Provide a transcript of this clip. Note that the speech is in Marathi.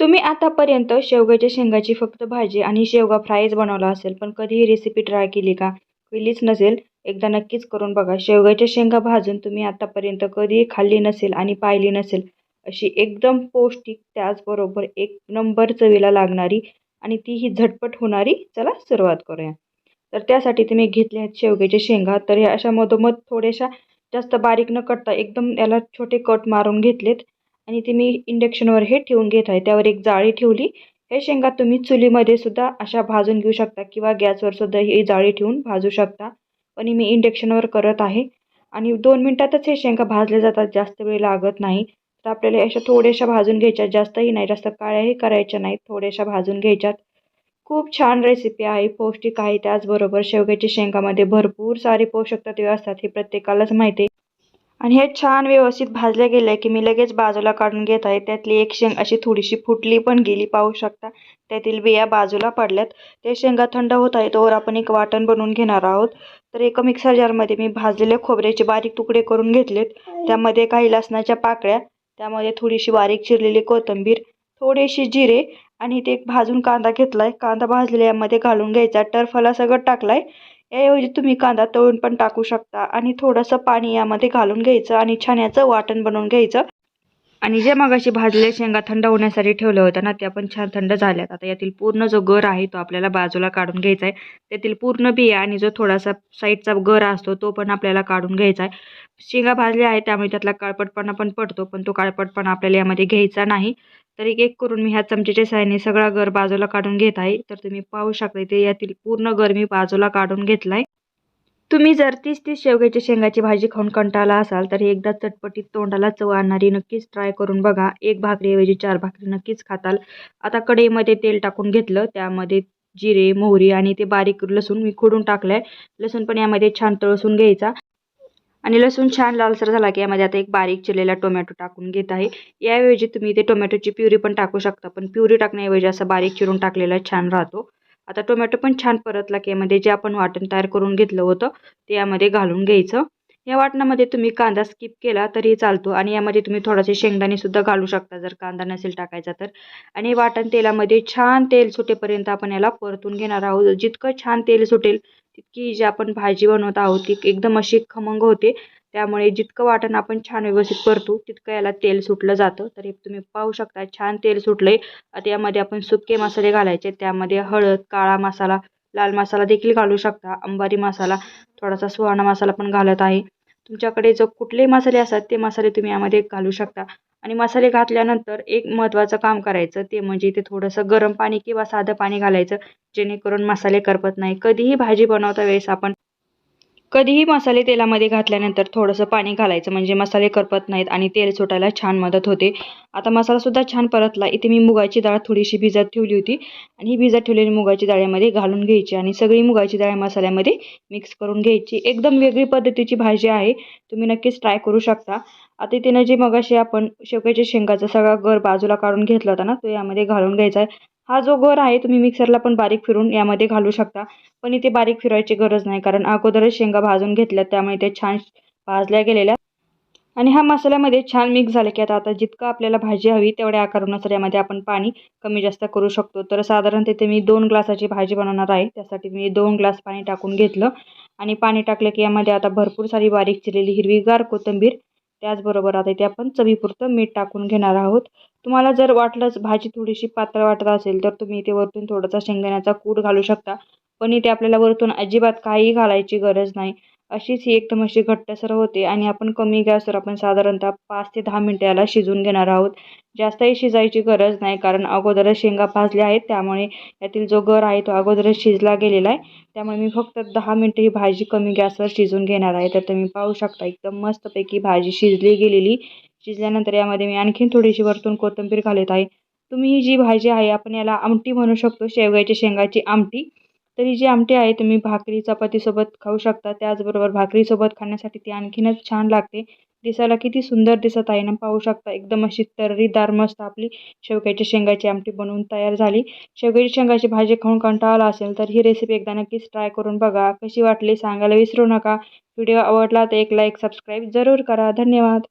तुम्ही आतापर्यंत शेवग्याच्या शेंगाची फक्त भाजी आणि शेवगा फ्रायच बनवला असेल पण कधी ही रेसिपी ट्राय केली का? केलीच नसेल. एकदा नक्कीच करून बघा. शेवग्याच्या शेंगा भाजून तुम्ही आतापर्यंत कधीही खाल्ली नसेल आणि पाहिली नसेल अशी एकदम पौष्टिक त्याचबरोबर एक नंबर चवीला लागणारी आणि तीही झटपट होणारी चला सुरुवात करूया. तर त्यासाठी तुम्ही घेतले आहेत शेवग्याच्या शेंगा. तर या अशा मधोमध थोड्याशा जास्त बारीक न कटता एकदम याला छोटे कट मारून घेतलेत. आणि ते मी इंडक्शनवर हे ठेवून घेत आहे. त्यावर एक जाळी ठेवली. हे शेंगा तुम्ही चुलीमध्ये सुद्धा अशा भाजून घेऊ शकता किंवा गॅसवर सुद्धा ही जाळी ठेवून भाजू शकता. पण मी इंडक्शनवर करत आहे. आणि दोन मिनटातच हे शेंगा भाजले जातात. जास्त वेळ लागत नाही. तर आपल्याला अशा थोड्याशा भाजून घ्यायच्या. जास्तही नाही. जास्त काळ्याही करायच्या नाहीत. थोड्याशा भाजून घ्यायच्यात. खूप छान रेसिपी आहे. पौष्टिक आहे. त्याचबरोबर शेवग्याच्या शेंगामध्ये भरपूर सारे पोषक तत्वे असतात. हे प्रत्येकालाच माहिती आहे. आणि हे छान व्यवस्थित भाजले गेले की मी लगेच बाजूला काढून घेत आहे. त्यातली एक शेंग अशी थोडीशी फुटली पण गेली पाहू शकता. त्यातील बिया बाजूला पडल्यात. ते शेंगा थंड होत आहे तोवर आपण एक वाटण बनवून घेणार आहोत. तर एका मिक्सर जारमध्ये मी भाजलेले खोबऱ्याचे बारीक तुकडे करून घेतलेत. त्यामध्ये काही लसणाच्या पाकळ्या त्यामध्ये थोडीशी बारीक चिरलेली कोथिंबीर थोडेसे जिरे आणि ते भाजून कांदा घेतला आहे कांदा भाजलेला यामध्ये घालून घ्यायचा. टर्फला सगळं टाकला आहे याऐवजी तुम्ही कांदा तळून पण टाकू शकता आणि थोडंसं पाणी यामध्ये घालून घ्यायचं आणि छान याचं वाटण बनवून घ्यायचं. आणि जे मगाशी भाजलेल्या शेंगा थंड होण्यासाठी ठेवलं होतं ना त्या पण छान थंड झाल्यात. आता यातील पूर्ण जो गर आहे तो आपल्याला बाजूला काढून घ्यायचा आहे. त्यातील पूर्ण बिया आणि जो थोडासा साईडचा गर असतो तो पण आपल्याला काढून घ्यायचा आहे. शेंगा भाजल्या आहे त्यामुळे त्यातला काळपटपणा पण पडतो पण तो काळपटपणा आपल्याला यामध्ये घ्यायचा नाही. तर एक एक करून मी ह्या चमच्याच्या साह्याने सगळा गर बाजूला काढून घेत आहे. तर तुम्ही पाहू शकता इथे यातील पूर्ण गर मी बाजूला काढून घेतला आहे तुम्ही जर तीस तीस शेवग्याच्या शेंगाची भाजी खाऊन कंटाळला असाल तर एकदा चटपटीत तोंडाला चव आणणारी नक्कीच ट्राय करून बघा. एक भाकरीऐवजी चार भाकरी नक्कीच खाताल. आता कढईमध्ये तेल टाकून घेतलं. त्यामध्ये जिरे मोहरी आणि ते बारीक लसूण मी खोडून टाकलं आहे लसूण पण यामध्ये छान तळसून घ्यायचा. आणि लसूण छान लालसर झाला की यामध्ये आता एक बारीक चिरलेला टोमॅटो टाकून घेत आहे. याऐवजी तुम्ही ते टोमॅटोची प्युरी पण टाकू शकता पण प्युरी टाकण्याऐवजी असं बारीक चिरून टाकलेला छान राहतो. आता टोमॅटो पण छान परतला की यामध्ये जे आपण वाटण तयार करून घेतलं होतं ते यामध्ये घालून घ्यायचं. या वाटणामध्ये तुम्ही कांदा स्किप केला तरी चालतो आणि यामध्ये तुम्ही थोडासे शेंगदाणेसुद्धा घालू शकता जर कांदा नसेल टाकायचा तर. आणि वाटण तेलामध्ये छान तेल सुटेपर्यंत आपण याला परतून घेणार आहोत. जितकं छान तेल सुटेल तितकी जी आपण भाजी बनवत आहोत ती एकदम अशी खमंग होते. त्यामुळे जितकं वाटण आपण छान व्यवस्थित करतो तितकं याला तेल सुटलं जातं. तर हे तुम्ही पाहू शकता छान तेल सुटलं आहे आता यामध्ये आपण सुके मसाले घालायचे. त्यामध्ये हळद काळा मसाला लाल मसाला देखील घालू शकता. अंबारी मसाला थोडासा सुहाणा मसाला पण घालत आहे. तुमच्याकडे जो कुठलेही मसाले असतात ते मसाले तुम्ही यामध्ये घालू शकता. आणि मसाले घातल्यानंतर एक महत्त्वाचं काम करायचं ते म्हणजे ते थोडंसं गरम पाणी किंवा साधं पाणी घालायचं जेणेकरून मसाले करपत नाही. कधीही भाजी बनवता वेळेस आपण कधीही मसाले तेलामध्ये घातल्यानंतर थोडंसं पाणी घालायचं. म्हणजे मसाले करपत नाहीत आणि तेल सुटायला छान मदत होते. आता मसालासुद्धा छान परतला. इथे मी मुगाची डाळ थोडीशी भिजत ठेवली होती. आणि ही भिजत ठेवलेली मुगाची डाळ्यामध्ये घालून घ्यायची. आणि सगळी मुगाची डाळ मसाल्यामध्ये मिक्स करून घ्यायची. एकदम वेगळी पद्धतीची भाजी आहे. तुम्ही नक्कीच ट्राय करू शकता. आता तिनं जे मगाशी आपण शेवग्याच्या शेंगाचा सगळा गर बाजूला काढून घेतला होता ना तो यामध्ये घालून घ्यायचा आहे. हा जो गर आहे तुम्ही मिक्सरला पण बारीक फिरून यामध्ये घालू शकता. पण इथे बारीक फिरवायची गरज नाही कारण अगोदरच शेंगा भाजून घेतल्या त्यामुळे ते छान भाजल्या गेलेल्या. आणि हा मसाल्यामध्ये छान मिक्स झालं की आता आता जितकं आपल्याला भाजी हवी तेवढ्या आकारानुसार यामध्ये आपण पाणी कमी जास्त करू शकतो. तर साधारण तिथे मी दोन ग्लासाची भाजी बनवणार आहे. त्यासाठी मी दोन ग्लास पाणी टाकून घेतलं. आणि पाणी टाकलं की यामध्ये आता भरपूर सारी बारीक चिरलेली हिरवीगार कोथिंबीर त्याचबरोबर आता इथे आपण चवीपुरतं मीठ टाकून घेणार आहोत. तुम्हाला जर वाटलंच भाजी थोडीशी पातळ वाटत असेल तर तुम्ही इथे वरतून थोडासा शेंगदाण्याचा कूट घालू शकता. पण इथे आपल्याला वरतून अजिबात काही घालायची गरज नाही. अशीच ही एकदम अशी घट्टसर होते आणि आपण कमी गॅसवर आपण साधारणतः पाच ते दहा मिनटं याला शिजून घेणार आहोत. जास्तही शिजायची गरज नाही कारण अगोदरच शेंगा भाजल्या आहेत. त्यामुळे यातील जो गर आहे तो अगोदरच शिजला गेलेला आहे. त्यामुळे मी फक्त दहा मिनटं ही भाजी कमी गॅसवर शिजून घेणार आहे. तर तुम्ही पाहू शकता एकदम मस्तपैकी भाजी शिजली गेलेली. शिजल्यानंतर यामध्ये मी आणखीन थोडीशी वरतून कोथिंबीर घालत आहे. तुम्ही ही जी भाजी आहे आपण याला आमटी म्हणू शकतो. शेवग्याच्या शेंगाची आमटी. तर ही जी आमटी आहे तुम्ही भाकरी चपातीसोबत खाऊ शकता. त्याचबरोबर भाकरीसोबत खाण्यासाठी ती आणखीनच छान लागते. दिसायला किती सुंदर दिसत आहे ना पाहू शकता. एकदम अशी तर्रीदार मस्त आपली शेवग्याच्या शेंगाची आमटी बनवून तयार झाली. शेवग्याची शेंगाची भाजी खाऊन कंटाळला असेल तर ही रेसिपी एकदा नक्कीच ट्राय करून बघा. कशी वाटली सांगायला विसरू नका. व्हिडिओ आवडला तर एक लाईक सबस्क्राईब जरूर करा. धन्यवाद.